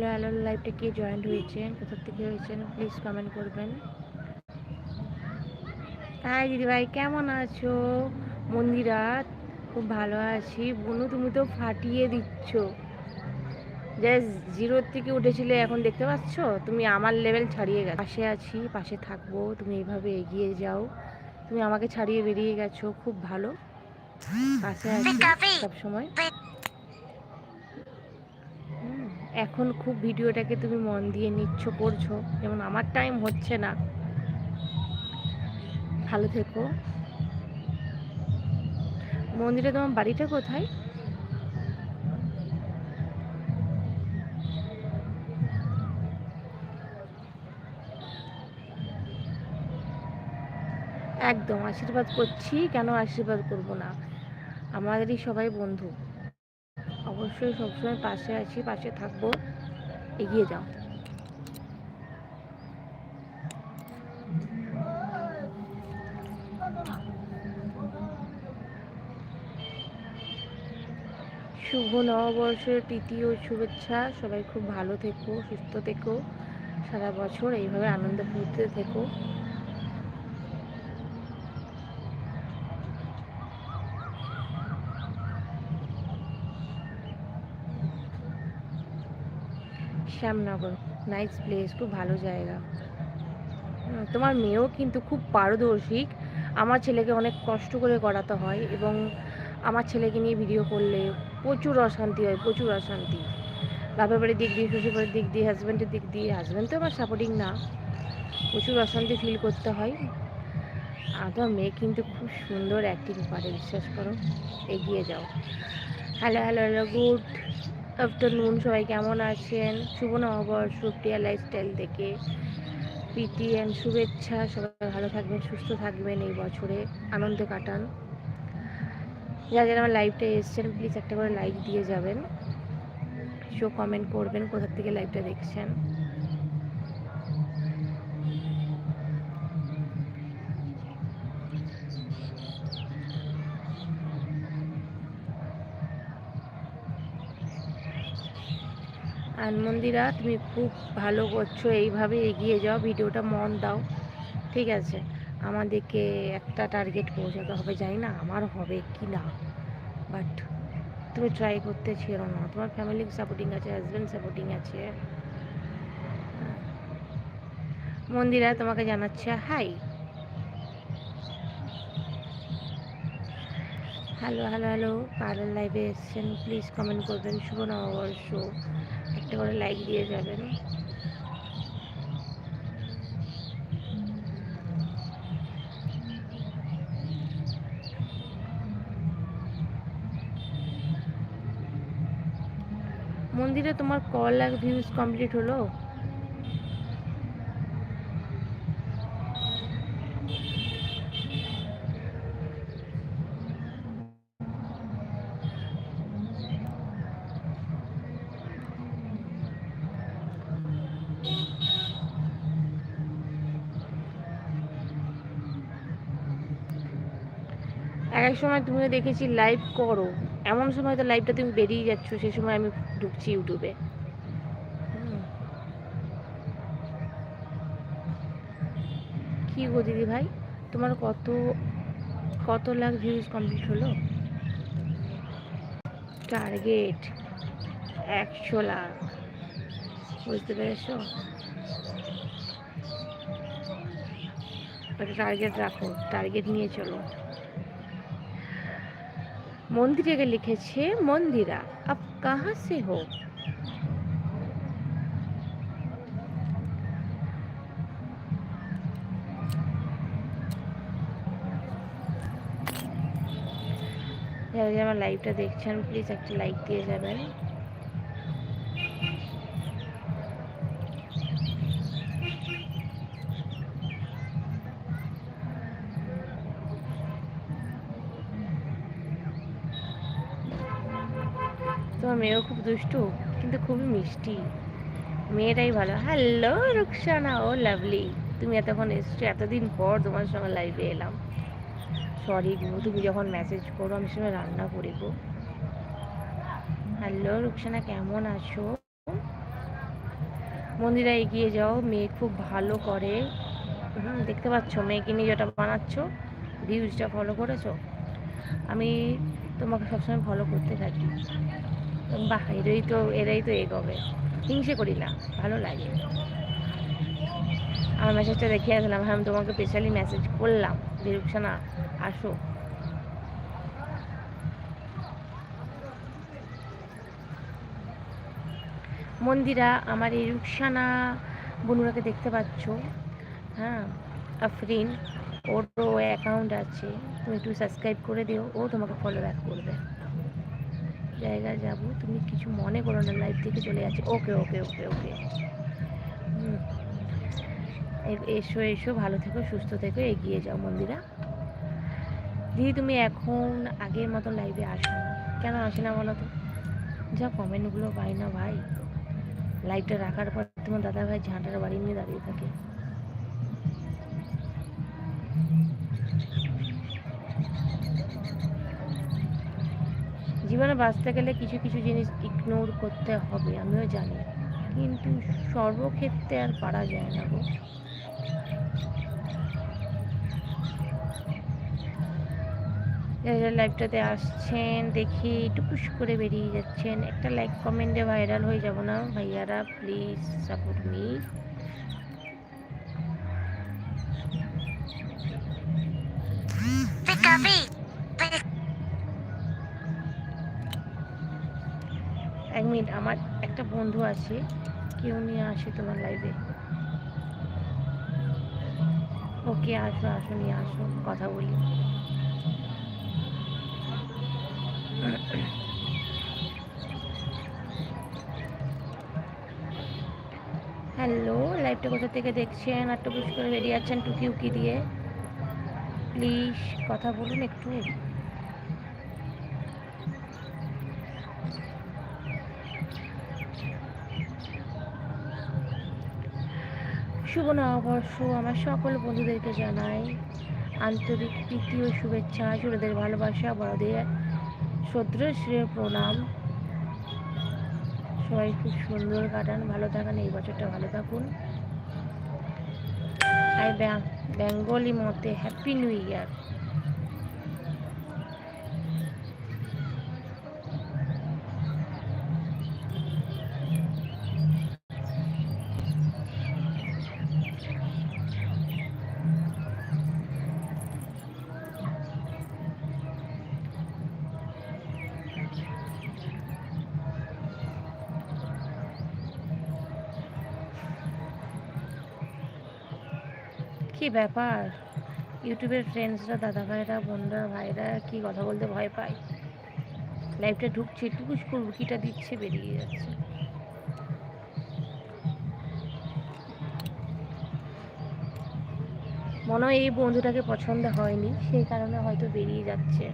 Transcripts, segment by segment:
Hello hello লাইভটা কে joint হয়েছেন? কোথা থেকে হয়েছেন? প্লিজ কমেন্ট করবেন। হাই দিদিভাই কেমন আছো? মন্দিরা খুব ভালো আছি। বনু তুমি তো ফাটিয়ে দিচ্ছ। জাস্ট জিরোর থেকে উঠেছিলে এখন দেখতে পাচ্ছ? তুমি আমার লেভেল ছাড়িয়ে গেছো। পাশে আছি পাশে থাকব। তুমি এইভাবে এগিয়ে যাও। তুমি আমাকে ছাড়িয়ে বেরিয়ে গেছো। খুব ভালো। পাশে আছি সবসময়। এখন খুব ভিডিওটাকে তুমি মন দিয়ে নিচ্ছ, করছ। যেমন আমার টাইম হচ্ছে না। ভালো থেকো। মন্দিরে তোমার বাড়িটা কোথায়? একদম, আশীর্বাদ করছি, কেন আশীর্বাদ করব না? আমাদেরই সবাই বন্ধু। অবশ্যই সবসময় পাশে আছি, পাশে থাকব। এগিয়ে যাও। শুভ নববর্ষের প্রীতি ও শুভেচ্ছা। সবাই খুব ভালো থেকো, সুস্থ থেকো। সারা বছর এইভাবে আনন্দ ফুর্তিতে থেকো। শ্যামনগর। নাইস প্লেস খুব ভালো জায়গা। তোমার মেয়েও কিন্তু খুব পারদর্শী আমার ছেলেকে অনেক কষ্ট করে করাতে হয় এবং আমার ছেলেকে নিয়ে ভিডিও করলে প্রচুর অশান্তি হয়, প্রচুর অশান্তি। বাপের বাড়ির দিক দিয়ে, শ্বশুর বাড়ির দিক দিয়ে হাজব্যান্ডের দিক দিয়ে হাজব্যান্ড তো আমার সাপোর্টিং না। প্রচুর অশান্তি ফিল করতে হয়। আর তোমার মেয়ে কিন্তু খুব সুন্দর অ্যাক্টিং পারে বিশ্বাস করো। এগিয়ে যাও। Hello hello hello good afternoon, সবাই কেমন আছেন? শুভ নববর্ষ প্রিয়া লাইফস্টাইল থেকে। প্রীতি অ্যান্ড শুভেচ্ছা, সবাই ভালো থাকবেন, সুস্থ থাকবেন এই বছরে। আনন্দে কাটান। যারা যারা আমার লাইভটা এসছেন প্লিজ একটা করে লাইক দিয়ে যাবেন। শো কমেন্ট করবেন, কোথা থেকে লাইভটা দেখছেন। আর মন্দিরা তুমি খুব ভালো করছ, এইভাবে এগিয়ে যাও, ভিডিওটা মন দাও, ঠিক আছে? আমাদেরকে একটা টার্গেট পৌঁছাতে হবে, জানি না আমার হবে কি না বাট তুমি ট্রাই করতে ছিল না। তোমার ফ্যামিলি সাপোর্টিং আছে হাজব্যান্ড সাপোর্টিং আছে। মন্দিরা তোমাকে জানাচ্ছে হাই হ্যালো হ্যালো হ্যালো কারের লাইভে এসছেন প্লিজ কমেন্ট করবেন, শুভ নববর্ষ। একটা করে লাইক দিয়ে যাবেন। মন্দিরে তোমার কল আর ভিউজ কমপ্লিট হলো? এক সময় তুমিও দেখেছি লাইভ করো। এমন সময় তো লাইভটা তুমি বেরিয়ে যাচ্ছ, সে সময় আমি ঢুকছি ইউটিউবে। কি গো দিদি ভাই? তোমার কত কত লাখ ভিউজ কমপ্লিট হলো? টার্গেট একশো লাখ। বুঝতে পেরেছ? টার্গেট রাখো টার্গেট নিয়ে চলো। মন্দিরে লিখেছে, মন্দিরা, আপ কাহা সে হো? আমার লাইভটা দেখছেন প্লিজ একটা লাইক দিয়ে যাবেন। তোমার মেয়েও খুব দুষ্টু, কিন্তু খুবই মিষ্টি। মেয়েটাই ভালো। হ্যালো রুকসানা, ও লাভলি তুমি এতক্ষণ এসছো, এতদিন পর তোমার সঙ্গে লাইভে এলাম। সরি গো, তুমি যখন মেসেজ করো, আমি সময় রান্না করি গো। হ্যালো রুকসানা, কেমন আছো? মন্দিরা এগিয়ে যাও, মেয়ে খুব ভালো করে। হুম, দেখতে পাচ্ছ, মেয়েকে নিয়ে যেটা বানাচ্ছ ভিউজটা ফলো করেছ? আমি তোমাকে সবসময় ফলো করতে থাকি। বাহ এরাই তো এরাই তো এগোবে। হিংসে করি না, ভালো লাগে। আমার মেসেজটা দেখে আসলাম হ্যাঁ আমি তোমাকে স্পেশালি মেসেজ করলাম যে রুকসানা আসো। মন্দিরা, আমার এই রুকসানা বনুরাকে দেখতে পাচ্ছ? হ্যাঁ আফরিন ওরও অ্যাকাউন্ট আছে, তুমি একটু সাবস্ক্রাইব করে দিও, ও তোমাকে ফলো ব্যাক করবে। জায়গায় যাব। তুমি কিছু মনে করো না লাইভ থেকে চলে যাচ্ছে। ওকে ওকে ওকে ওকে এসো এসো, ভালো থেকো, সুস্থ থেকো, এগিয়ে যাও মন্দিরা। দিদি, তুমি এখন আগের মতো লাইভে আসো না। কেন আসে না বলো তো? যা কমেন্টগুলো পাই না ভাই। লাইভটা রাখার পর তোমার দাদা ভাই ঝাঁটার বাড়ি নিয়ে দাঁড়িয়ে থাকে। জীবনে বাঁচতে গেলে কিছু কিছু জিনিস ইগনোর করতে হবে, আমিও জানি। কিন্তু সর্বক্ষেত্রে আর পারা যায় না গো। যারা লাইভটাতে আসছেন, দেখি টুকুস করে বেরিয়ে যাচ্ছেন, একটা লাইক কমেন্টে ভাইরাল হয়ে যাব না? ভাইয়ারা প্লিজ সাপোর্ট মি এক মিনিট, আমার একটা বন্ধু আছে, কেউ নিয়ে আসে তোমার লাইভে ওকে আসো আসো, নিয়ে আসো, কথা বলি। হ্যালো লাইভটা কোথা থেকে দেখছেন? আর টুকুস করে বেরিয়ে যাচ্ছেন টুকি উকি দিয়ে। প্লিজ কথা বলুন একটু। শুভ নববর্ষ আমার সকল বন্ধুদেরকে জানাই আন্তরিক প্রীতি ও শুভেচ্ছা ছোটদের ভালোবাসা, বড়দের শ্রদ্ধেয় প্রণাম। সবাই খুব সুন্দর কাটান, ভালো থাকান, এই বছরটা ভালো থাকুন। আই বেঙ্গলি মতে হ্যাপি নিউ ইয়ার ব্যাপার? ইউটিউবের ফ্রেন্ডসরা দাদা ভাইরা বোনরা, ভাইরা কি কথা বলতে ভয় পায়? লাইভটা ঢুকছে টুকুস করে উকিটা দিচ্ছে, বেরিয়ে যাচ্ছে। মনে হয় এই বন্ধুটাকে পছন্দ হয়নি, সেই কারণে হয়তো বেরিয়ে যাচ্ছে।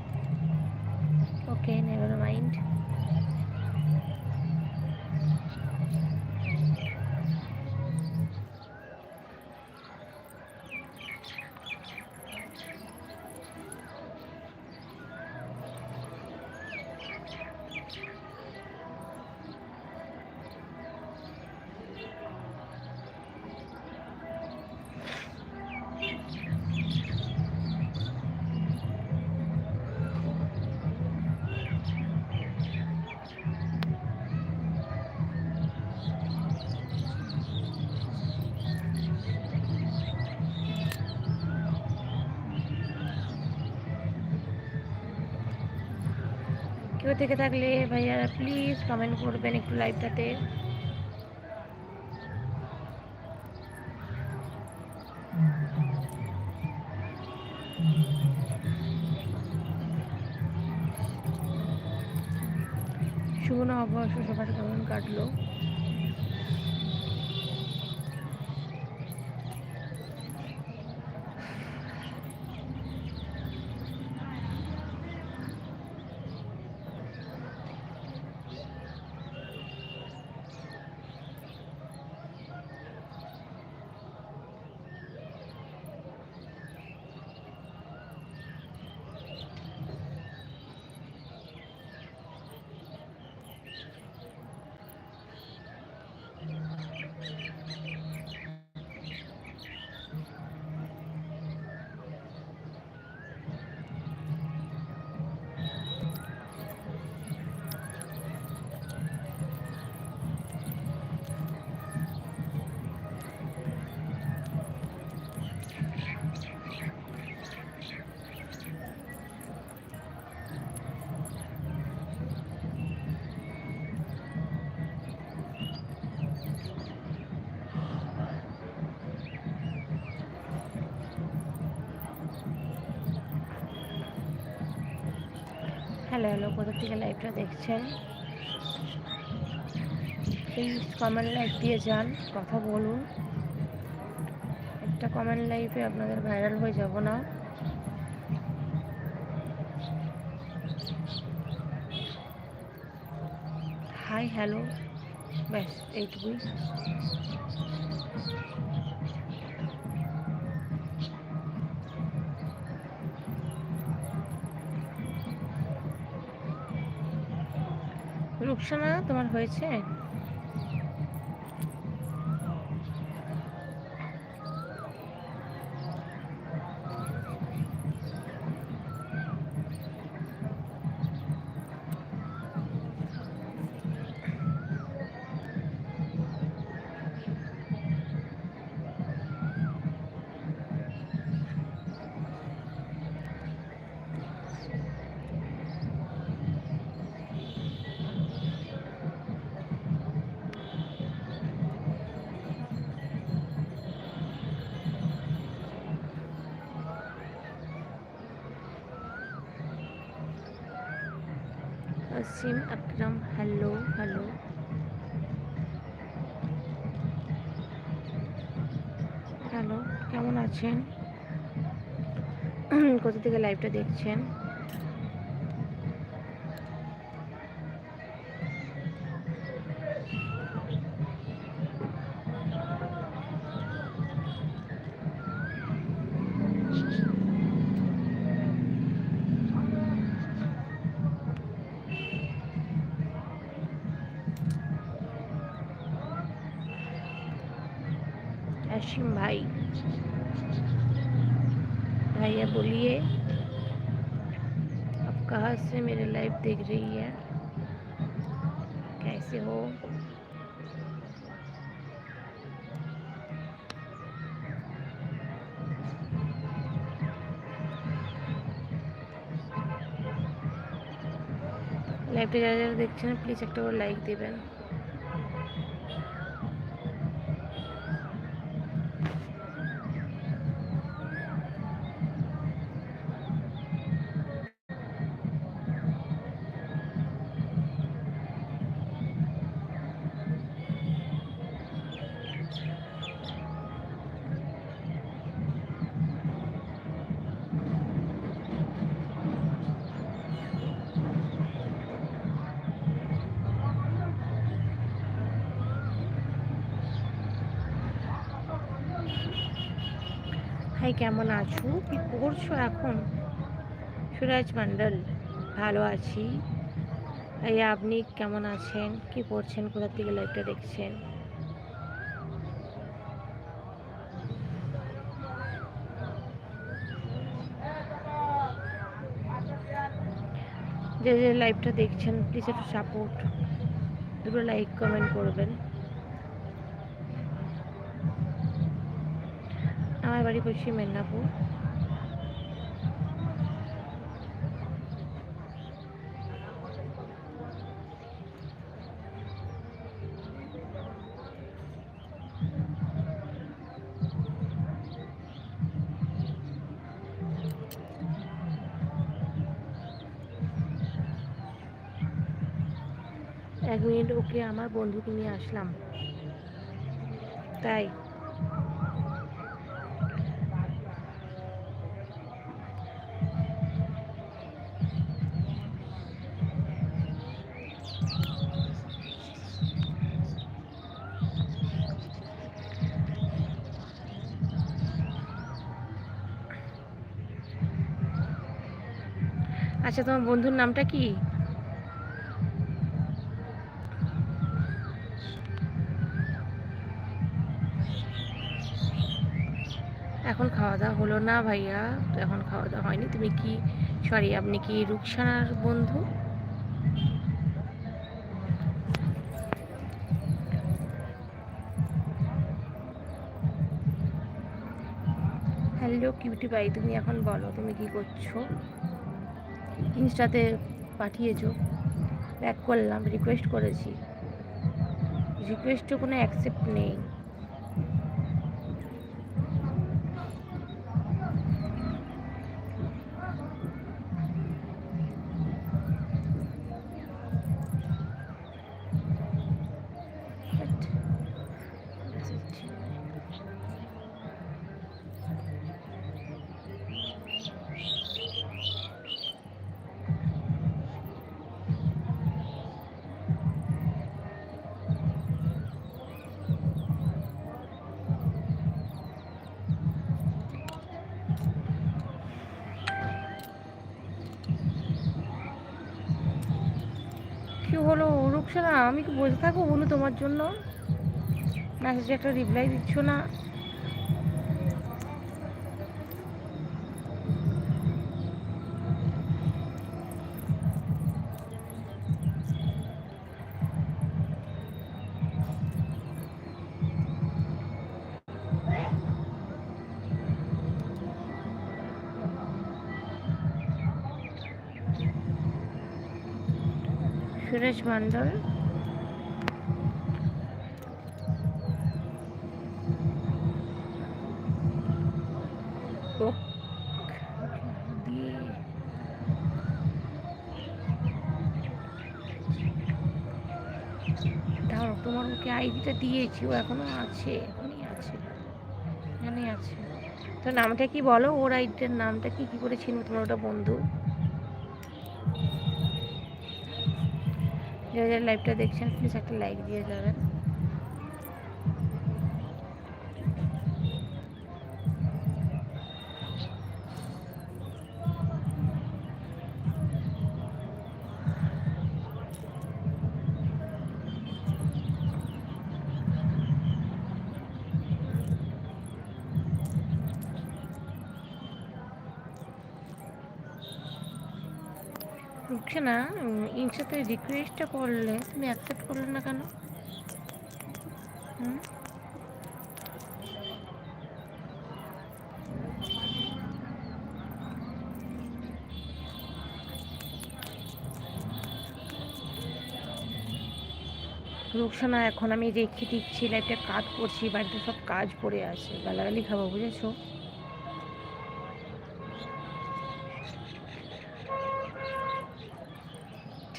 ওকে নেভার মাইন্ড কেউ থেকে থাকলে ভাইয়ারা প্লিজ কমেন্ট করবেন একটু লাইভটাতে শুভ নববর্ষ সবার কেমন কাটলো? হ্যালো কোথা থেকে লাইভটা দেখছেন? প্লিজ কমেন্ট লাইভ দিয়ে যান, কথা বলুন। একটা কমেন্ট লাইভে আপনাদের ভাইরাল হয়ে যাব না। হাই হ্যালো ব্যাস, এইটুকুই। রুকসানা তোমার হয়েছে? Asim Akram hello hello. Hello কেমন আছেন? কোথা থেকে লাইভটা দেখছেন? असीम भाई भैया बोलिए आप कहाँ से मेरे लाइव देख रही है कैसे हो লাইভটা যারা যারা দেখছেন প্লিজ একটা করে লাইক দেবেন হাই কেমন আছো? কি করছ এখন? সুরাজ মণ্ডল, ভালো আছি। এই আপনি কেমন আছেন? কি করছেন? কোথা থেকে লাইভটা দেখছেন? যে যে লাইভটা দেখছেন প্লিজ একটু সাপোর্ট দুটো লাইক কমেন্ট করবেন। আমার বাড়ি পশ্চিম মেদিনীপুর। এক মিনিট ওকে আমার বন্ধুকে নিয়ে আসলাম। তাই। আচ্ছা তোমার বন্ধুর নামটা কি? এখন খাওয়া দাওয়া হলো না ভাইয়া এখন খাওয়া দাওয়া হয়নি। তুমি কি সরি আপনি কি রুকসানার বন্ধু? হ্যালো কিউটি ভাই তুমি এখন বলো, তুমি কি করছ? ইনস্টাতে পাঠিয়েছো ব্যাক করলাম রিকোয়েস্ট করেছি। রিকোয়েস্টও কোনো অ্যাকসেপ্ট নেই। কি হলো রুকসানা আমি কি বসে থাকব বলু তোমার জন্য? মেসেজে একটা রিপ্লাই দিচ্ছ না? মণ্ডল দাঁড়াও তোমার ওকে আইডিটা দিয়েছি ও এখনও আছে এখনই আছে এখানেই আছে। তো নামটা কি বলো? ওর আইডিটার নামটা কি কি করে চিনবো? তোমার ওটা বন্ধু? যারা যারা লাইভটা দেখছেন প্লিজ একটা লাইক দিয়ে যাবেন। উঠছে না? ইনস্টাতে রিকোয়েস্টটা করলে তুমি অ্যাকসেপ্ট করলে না কেন? হুম? এখন আমি রেখে দিচ্ছি লাইফটা কাজ করছি, বাড়িতে সব কাজ পড়ে আছে, গালাগালি খাব, বুঝেছ?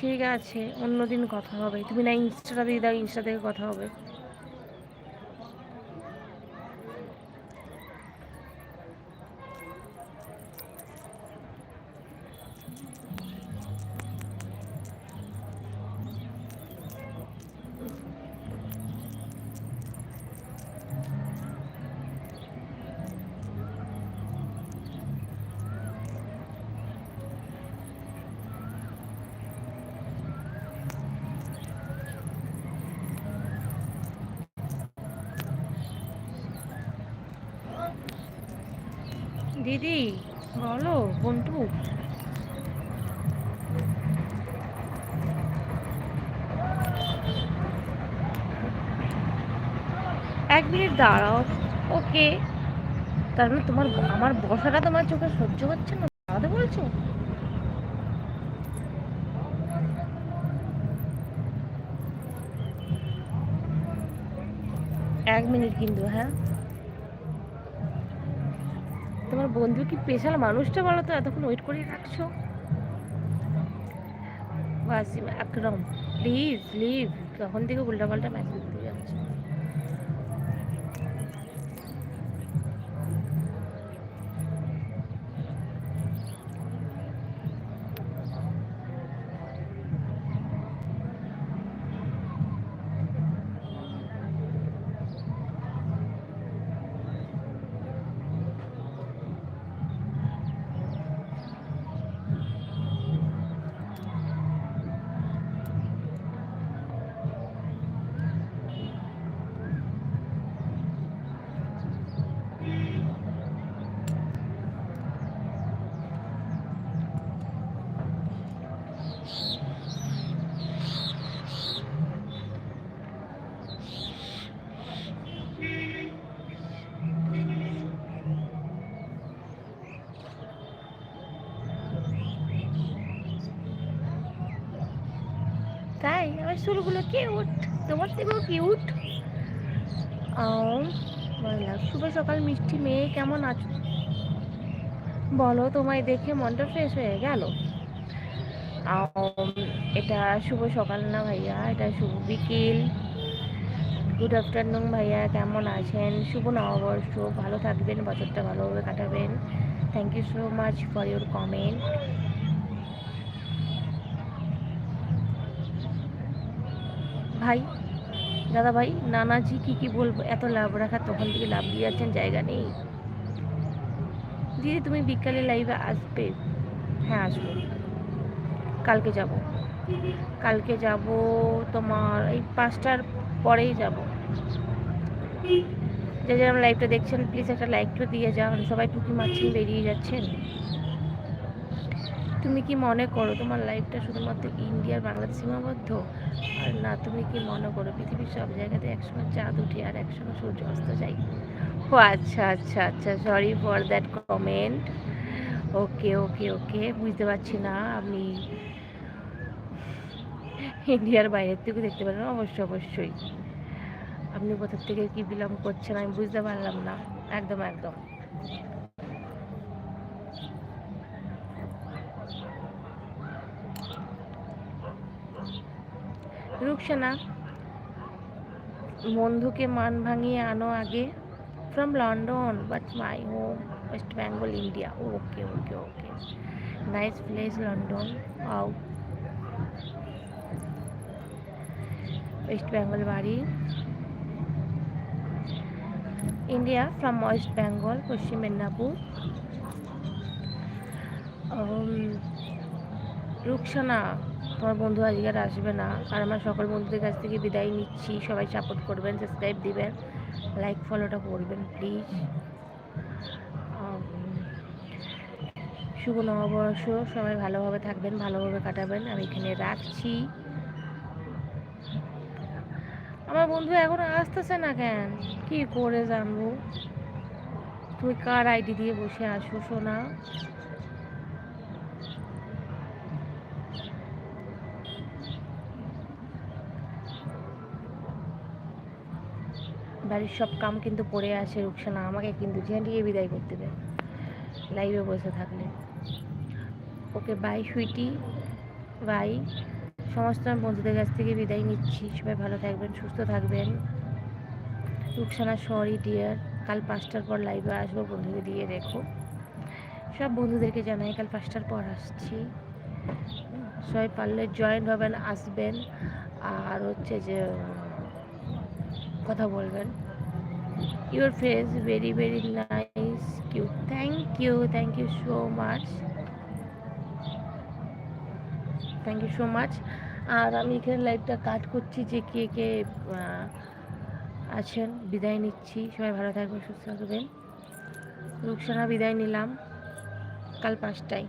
ঠিক আছে অন্যদিন কথা হবে। তুমি না ইনস্টাটা দিয়ে দাও ইনস্টা থেকে কথা হবে। দিদি, বলো বন্টু এক মিনিট দাঁড়াও, ওকে। তার মানে তোমার আমার বসাটা তোমার চোখে সহ্য হচ্ছে না, দাঁড়াতে বলছো? এক মিনিট কিন্তু হ্যাঁ। তোমার বন্ধু কি স্পেশাল মানুষটা বলো তো? এতক্ষণ ওয়েট করে রাখছো ওয়াসিম আকরম প্লিজ লিভ তখন থেকে উল্টা পাল্টা মেসেজ আমার চুলগুলো কিউট তোমার থেকেও কিউট শুভ সকাল, মিষ্টি মেয়ে, কেমন আছো? বলো, তোমায় দেখে মনটা ফ্রেশ হয়ে গেল। এটা শুভ সকাল না ভাইয়া, এটা শুভ বিকেল। গুড আফটারনুন ভাইয়া, কেমন আছেন? শুভ নববর্ষ, ভালো থাকবেন, বছরটা ভালোভাবে কাটাবেন। Thank you so much for your comment ভাই দাদা ভাই নানাজি কি কি বলব এত লাভ রাখা তখন থেকে লাভ দিয়ে যাচ্ছেন জায়গা নেই। দিদি তুমি বিকালে লাইভে আসবে? হ্যাঁ আসব। কালকে যাব। কালকে যাব তোমার এই পাঁচটার পরেই যাব। যে যেরকম লাইভটা দেখছেন প্লিজ একটা লাইকটা দিয়ে যান। সবাই টুকি মারছেন বেরিয়ে যাচ্ছেন। তুমি কি মনে করো তোমার লাইফটা শুধুমাত্র ইন্ডিয়ার বাংলাদেশ সীমাবদ্ধ? আর না, তুমি কি মনে করো পৃথিবীর সব জায়গাতে একসময় চাঁদ উঠে আর একসময় সূর্য অস্ত যায়? ও আচ্ছা আচ্ছা আচ্ছা sorry for that comment okay okay okay বুঝতে পারছি না। আপনি ইন্ডিয়ার বাইরের থেকে দেখতে পারেন অবশ্যই অবশ্যই। আপনি কোথা থেকে কি বিলং করছেন আমি বুঝতে পারলাম না। একদম একদম। রুকসানা। বন্ধুকে মান ভাঙিয়ে আনো আগে। From London but my home West Bengal India okay okay okay nice place London ow West Bengal বাড়ি। ইন্ডিয়া ফ্রম ওয়েস্ট বেঙ্গল পশ্চিম মেদিনীপুর রুকসানা। তোমার বন্ধু আজকে আর আসবে না। আর আমার সকল বন্ধুদের কাছ থেকে বিদায় নিচ্ছি। সবাই সাপোর্ট করবেন সাবস্ক্রাইব দিবেন লাইক ফলোটা করবেন প্লিজ শুভ নববর্ষ। সবাই ভালোভাবে থাকবেন, ভালোভাবে কাটাবেন। আমি এখানে রাখছি। আমার বন্ধু এখন আসতেছে না কেন? কি করে জানব? তুই কার আইডি দিয়ে বসে আসো সোনা? বাড়ির সব কাম কিন্তু পড়ে আছে রুকসানা, আমাকে কিন্তু ঝেঁটিয়ে বিদায় করতে দেবে লাইভে বসে থাকলে। ওকে বাই সুইটি বাই সমস্ত আমি বন্ধুদের কাছ থেকে বিদায় নিচ্ছি, সবাই ভালো থাকবেন, সুস্থ থাকবেন। রুকসানা সরি ডিয়ার কাল পাঁচটার পর লাইভে আসব বন্ধুকে দিয়ে রেখো সব বন্ধুদেরকে জানাই, কাল পাঁচটার পর আসছি। সবাই পারলে জয়েন্ট হবেন, আসবেন। আর হচ্ছে যে, কথা বলবেন। Your face very very nice cute thank you thank you so much thank you so much আর আমি এখানে লাইভটা কাট করছি যে কে কে আছেন। বিদায় নিচ্ছি। সবাই ভালো থাকবেন, সুস্থ থাকবেন। রুকসানা বিদায় নিলাম। কাল পাঁচটায়।